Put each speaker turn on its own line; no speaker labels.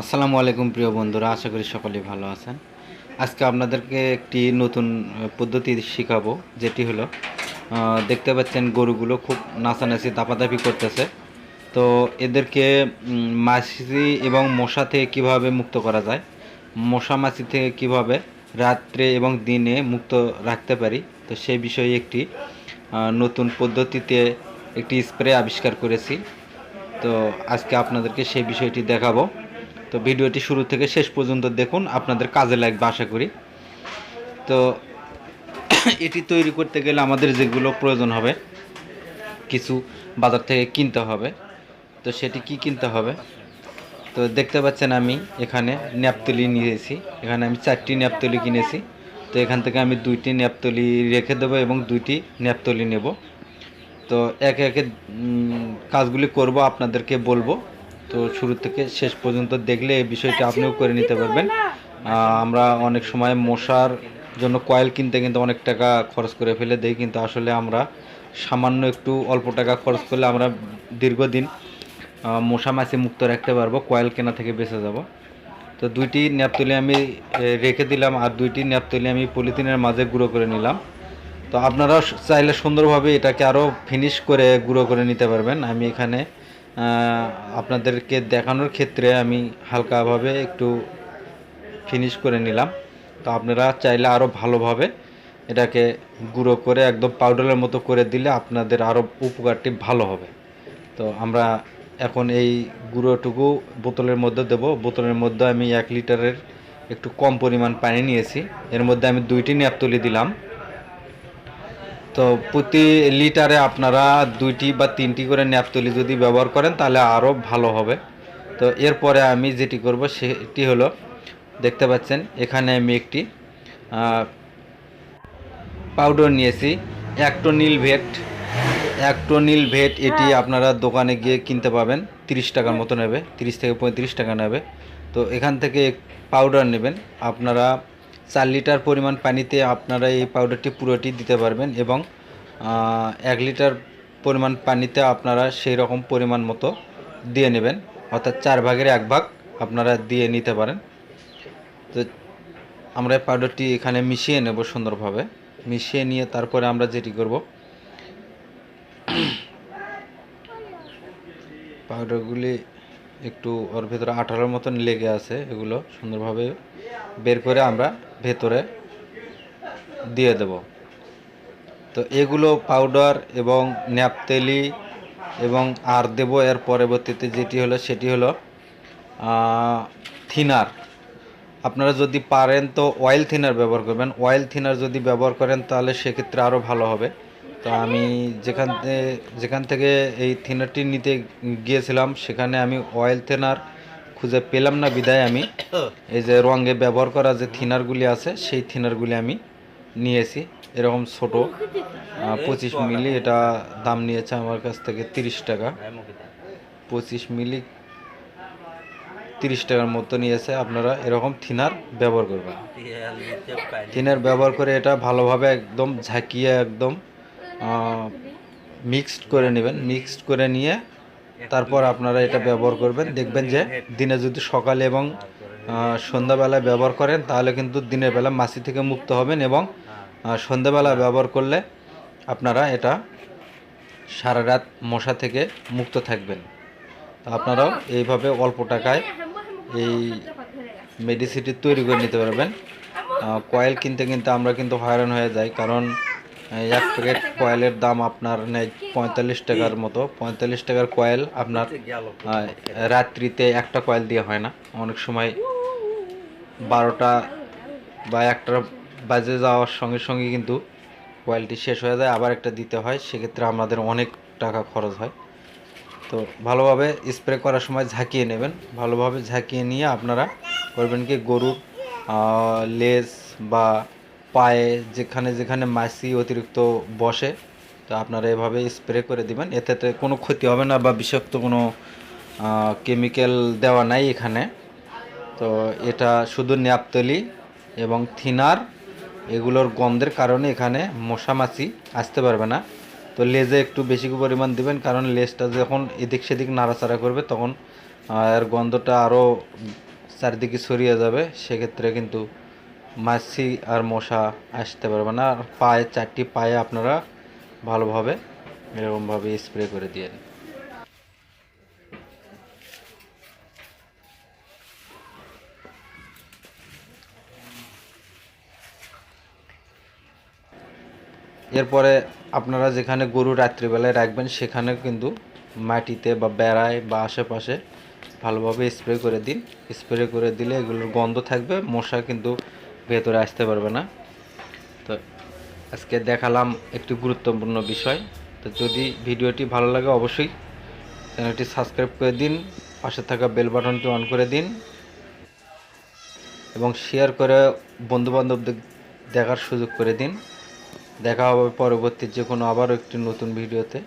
আসসালামু আলাইকুম প্রিয় বন্ধুরা, আশা করি সকলেই ভালো আছেন। আজকে আপনাদেরকে একটি নতুন পদ্ধতি শেখাবো, যেটি হলো দেখতে পাচ্ছেন গরুগুলো খুব নাচানাচি, দাপাদাপি করতেছে। তো এদেরকে মাছি এবং মশা থেকে কীভাবে মুক্ত করা যায়, মশা মাছি থেকে কীভাবে রাত্রে এবং দিনে মুক্ত রাখতে পারি, তো সেই বিষয়ে একটি নতুন পদ্ধতিতে একটি স্প্রে আবিষ্কার করেছি। তো আজকে আপনাদেরকে সেই বিষয়টি দেখাবো। তো ভিডিওটি শুরু থেকে শেষ পর্যন্ত দেখুন, আপনাদের কাজে লাগবে আশা করি। তো এটি তৈরি করতে গেলে আমাদের যেগুলো প্রয়োজন হবে, কিছু বাজার থেকে কিনতে হবে। তো সেটি কি কিনতে হবে? তো দেখতে পাচ্ছেন আমি এখানে ন্যাপতলি নিয়েছি। এখানে আমি চারটি ন্যাপতলি কিনেছি। তো এখান থেকে আমি দুইটি ন্যাপতলি রেখে দেবো এবং দুইটি ন্যাপতলি নেব। তো একে একে কাজগুলি করব, আপনাদেরকে বলব। তো শুরু থেকে শেষ পর্যন্ত দেখলে এই বিষয়টি আপনিও করে নিতে পারবেন। আমরা অনেক সময় মশার জন্য কয়েল কিনতে কিন্তু অনেক টাকা খরচ করে ফেলে দেই কিন্তু আসলে আমরা সামান্য একটু অল্প টাকা খরচ করলে আমরা দীর্ঘদিন মশা মাছি মুক্ত রাখতে পারব কয়েল কেনা থেকে বেঁচে যাব। তো দুইটি ন্যাপতলি আমি রেখে দিলাম আর দুইটি ন্যাপতলি আমি পলিথিনের মাঝে গুঁড়ো করে নিলাম। তো আপনারা চাইলে সুন্দরভাবে এটাকে আরও ফিনিশ করে গুঁড়ো করে নিতে পারবেন। আমি এখানে আপনাদেরকে দেখানোর ক্ষেত্রে আমি হালকাভাবে একটু ফিনিশ করে নিলাম। তো আপনারা চাইলে আরও ভালোভাবে এটাকে গুঁড়ো করে একদম পাউডারের মতো করে দিলে আপনাদের আরও উপকারটি ভালো হবে। তো আমরা এখন এই গুঁড়োটুকু বোতলের মধ্যে দেব। বোতলের মধ্যে আমি এক লিটারের একটু কম পরিমাণ পানি নিয়েছি। এর মধ্যে আমি দুইটি ন্যাপতলি দিলাম। তো প্রতি লিটারে আপনারা দুইটি বা তিনটি করে ন্যাপতলি যদি ব্যবহার করেন তাহলে আরও ভালো হবে। তো এরপরে আমি যেটি করব সেটি হলো দেখতে পাচ্ছেন এখানে আমি একটি পাউডার নিয়েছি। অ্যাক্টোনিল ভেট অ্যাক্টোনিল ভেট এটি আপনারা দোকানে গিয়ে কিনতে পাবেন। তিরিশ টাকার মতো নেবে তিরিশ থেকে পঁয়ত্রিশ টাকা নেবে। তো এখান থেকে পাউডার নেবেন। আপনারা চার লিটার পরিমাণ পানিতে আপনারা এই পাউডারটি পুরোটি দিতে পারবেন এবং এক লিটার পরিমাণ পানিতে আপনারা সেই রকম পরিমাণ মতো দিয়ে নেবেন। অর্থাৎ চার ভাগের এক ভাগ আপনারা দিয়ে নিতে পারেন। তো আমরা পাউডারটি এখানে মিশিয়ে নেব সুন্দরভাবে। মিশিয়ে নিয়ে তারপরে আমরা যেটি করব, পাউডারগুলি একটু ওর ভেতরে আঠারোর মতন লেগে আছে, এগুলো সুন্দরভাবে বের করে আমরা ভেতরে দিয়ে দেব। তো এগুলো পাউডার এবং ন্যাপতেলি এবং আর দেব এর পরবর্তীতে যেটি হলো সেটি হলো থিনার আপনারা যদি পারেন তো অয়েল থিনার ব্যবহার করবেন। অয়েল থিনার যদি ব্যবহার করেন তাহলে সেক্ষেত্রে আরও ভালো হবে। তো আমি যেখান যেখান থেকে এই থিনারটি নিতে গিয়েছিলাম, সেখানে আমি অয়েল থিনার খুঁজে পেলাম না বিদায় আমি। এই যে রঙে ব্যবহার করা যে থিনারগুলি আছে, সেই থিনারগুলি আমি নিয়েছি। এরকম ছোট পঁচিশ মিলি, এটা দাম নিয়েছে আমার কাছ থেকে তিরিশ টাকা। পঁচিশ মিলি তিরিশ টাকার মতো নিয়েছে, আপনারা এরকম থিনার ব্যবহার করবেন। থিনার ব্যবহার করে এটা ভালোভাবে একদম ঝাঁকিয়ে একদম মিক্সড করে নেবেন। মিক্সড করে নিয়ে তারপর আপনারা এটা ব্যবহার করবেন। দেখবেন যে দিনে যদি সকালে এবং সন্ধ্যাবেলায় ব্যবহার করেন, তাহলে কিন্তু দিনের বেলা মাছি থেকে মুক্ত হবেন এবং আহ, সন্ধ্যাবেলা ব্যবহার করলে আপনারা এটা সারা রাত মশা থেকে মুক্ত থাকবেন তো আপনারাও এইভাবে অল্প টাকায় এই মেডিসিনটি তৈরি করে নিতে পারবেন কয়েল কিনতে কিনতে আমরা কিন্তু হয়রান হয়ে যাই কারণ এক প্যাকেট কয়েলের দাম আপনার নেয় পঁয়তাল্লিশ টাকার মতো পঁয়তাল্লিশ টাকার কয়েল আপনার রাত্রিতে একটা কয়েল দিয়ে হয় না অনেক সময় বারোটা বা একটা বাজে যাওয়ার সঙ্গে সঙ্গে কিন্তু কোয়ালিটি শেষ হয়ে যায়, আবার একটা দিতে হয়, সেক্ষেত্রে আমাদের অনেক টাকা খরচ হয়। তো ভালোভাবে স্প্রে করার সময় ঝাঁকিয়ে নেবেন, ভালোভাবে ঝাঁকিয়ে নিয়ে আপনারা করবেন কি গরুর লেজ বা পায়ে যেখানে যেখানে মাছি অতিরিক্ত বসে, তো আপনারা এভাবে স্প্রে করে দিবেন। এতে কোনো ক্ষতি হবে না বা বিষাক্ত কোনো কেমিক্যাল দেওয়া নাই এখানে। তো এটা শুধু ন্যাপতলি এবং থিনার এগুলোর গন্ধের কারণে এখানে মশা মাছি আসতে পারবে না। তো লেজে একটু বেশি পরিমাণ দিবেন, কারণ লেজটা যখন এদিক সেদিক নাড়াচাড়া করবে তখন এর গন্ধটা আরও চারিদিকে ছড়িয়ে যাবে। সেক্ষেত্রে কিন্তু মাছি আর মশা আসতে পারবে না। আর পায়ে চারটি পায়ে আপনারা ভালোভাবে এরকমভাবে স্প্রে করে দিয়ে এরপরে আপনারা যেখানে গরু রাত্রিবেলায় রাখবেন, সেখানে কিন্তু মাটিতে বা বেড়ায় বা আশেপাশে ভালোভাবে স্প্রে করে দিন। স্প্রে করে দিলে এগুলোর গন্ধ থাকবে, মশা কিন্তু ভেতরে আসতে পারবে না। তো আজকে দেখালাম একটি গুরুত্বপূর্ণ বিষয়। তো যদি ভিডিওটি ভালো লাগে অবশ্যই চ্যানেলটি সাবস্ক্রাইব করে দিন, পাশে থাকা বেল বাটনটি অন করে দিন, এবং শেয়ার করে বন্ধুবান্ধবদের দেখার সুযোগ করে দিন। দেখা হবে পরবর্তী যে কোনো আবারও একটি নতুন ভিডিওতে।